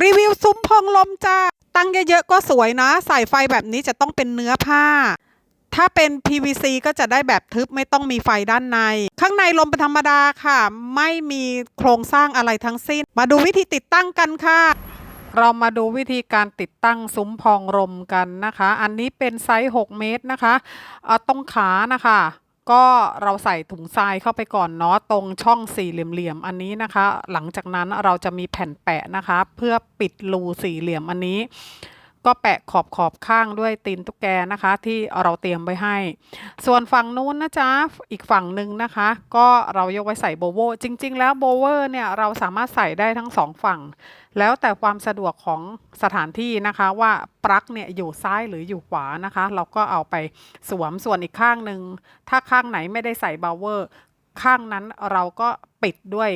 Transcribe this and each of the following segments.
รีวิวซุ้มพองลมจ้า ตั้งเยอะๆก็สวยนะใส่ไฟแบบนี้จะต้องเป็นเนื้อผ้า ถ้าเป็น PVC ก็จะได้แบบทึบไม่ต้องมีไฟด้านใน ข้างในลมเป็นธรรมดาค่ะ ไม่มีโครงสร้างอะไรทั้งสิ้น มาดูวิธีติดตั้งกันค่ะ เรามาดูวิธีการติดตั้งซุ้มพองลมกันนะคะ อันนี้เป็นไซส์ 6 เมตรนะคะเออตรงขานะคะ ก็เราใส่ถุงทรายเข้าไปก่อนเนาะตรงช่องสี่เหลี่ยมๆอันนี้นะคะ หลังจากนั้นเราจะมีแผ่นแปะนะคะ เพื่อปิดรูสี่เหลี่ยมอันนี้ ก็แปะขอบขอบข้างด้วยตีนตุ๊กแกนะคะ ที่เราเตรียมไว้ให้ ส่วนฝั่งนู้นนะจ๊ะอีกฝั่งหนึ่งนะคะ ก็เรายกไว้ใส่โบโวจริง ๆ แล้วโบเวอร์เนี่ยเราสามารถใส่ได้ทั้งสองฝั่ง แล้วแต่ความสะดวกของสถานที่นะคะว่าปลั๊กเนี่ยอยู่ซ้ายหรืออยู่ขวานะคะ เราก็เอาไปสวมส่วนอีกข้างหนึ่งถ้าข้างไหนไม่ได้ใส่บาวเวอร์ข้างนั้นเราก็ปิดด้วย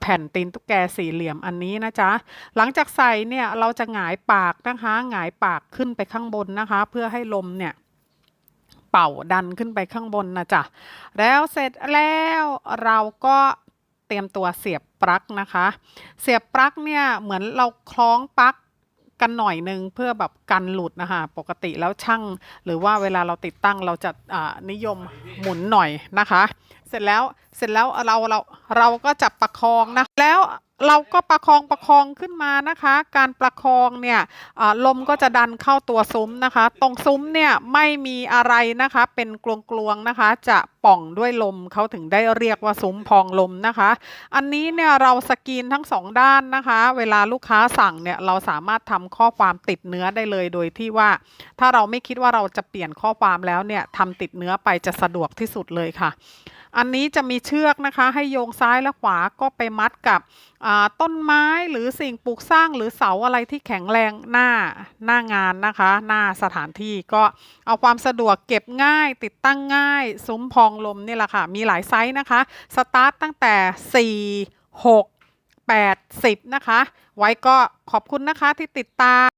แผ่นตีนตุ๊กแกสี่เหลี่ยมอันนี้นะจ๊ะ หลังจากใส่เนี่ยเราจะหงายปากนะคะ หงายปากขึ้นไปข้างบนนะคะ เพื่อให้ลมเนี่ยเป่าดันขึ้นไปข้างบนนะจ๊ะ แล้วเสร็จแล้วเราก็เตรียมตัวเสียบปลั๊กนะคะ เสียบปลั๊กเนี่ยเหมือนเราคล้องปลั๊กกันหน่อยหนึงเพื่อแบบกันหลุดนะคะปกติแล้วช่าง หรือว่าเวลาเราติดตั้งเราจะอ่านิยมหมุนหน่อยนะคะ สร็จแล้วเสร็จแล้วเราเราเราก็จับประคองนะแล้วเราก็ประคองประคองขึ้นมานะคะ การประคองเนี่ยลมก็จะดันเข้าตัวซุ้มนะคะ ตรงซุ้มเนี่ยไม่มีอะไรนะคะ เป็นกลวงๆนะคะ จะป่องด้วยลมเขาถึงได้เรียกว่าซุ้มพองลมนะคะ อันนี้เนี่ยเราสกรีนทั้งสองด้านนะคะ เวลาลูกค้าสั่งเนี่ยเราสามารถทำข้อความติดเนื้อได้เลยโดยที่ว่า ถ้าเราไม่คิดว่าเราจะเปลี่ยนข้อความแล้วเนี่ยทำติดเนื้อไปจะสะดวกที่สุดเลยค่ะ อันนี้จะมีเชือกนะคะให้โยงซ้ายและขวาก็ไปมัดกับต้นไม้หรือสิ่งปลูกสร้างหรือเสาอะไรที่แข็งแรงหน้าหน้างานนะคะ หน้าสถานที่ก็เอาความสะดวกเก็บง่าย ติดตั้งง่าย ซุ้มพองลมนี่แหละค่ะ มีหลายไซส์นะคะ สตาร์ตตั้งแต่ 4 6 8 10 นะคะ ไว้ก็ขอบคุณนะคะที่ติดตาม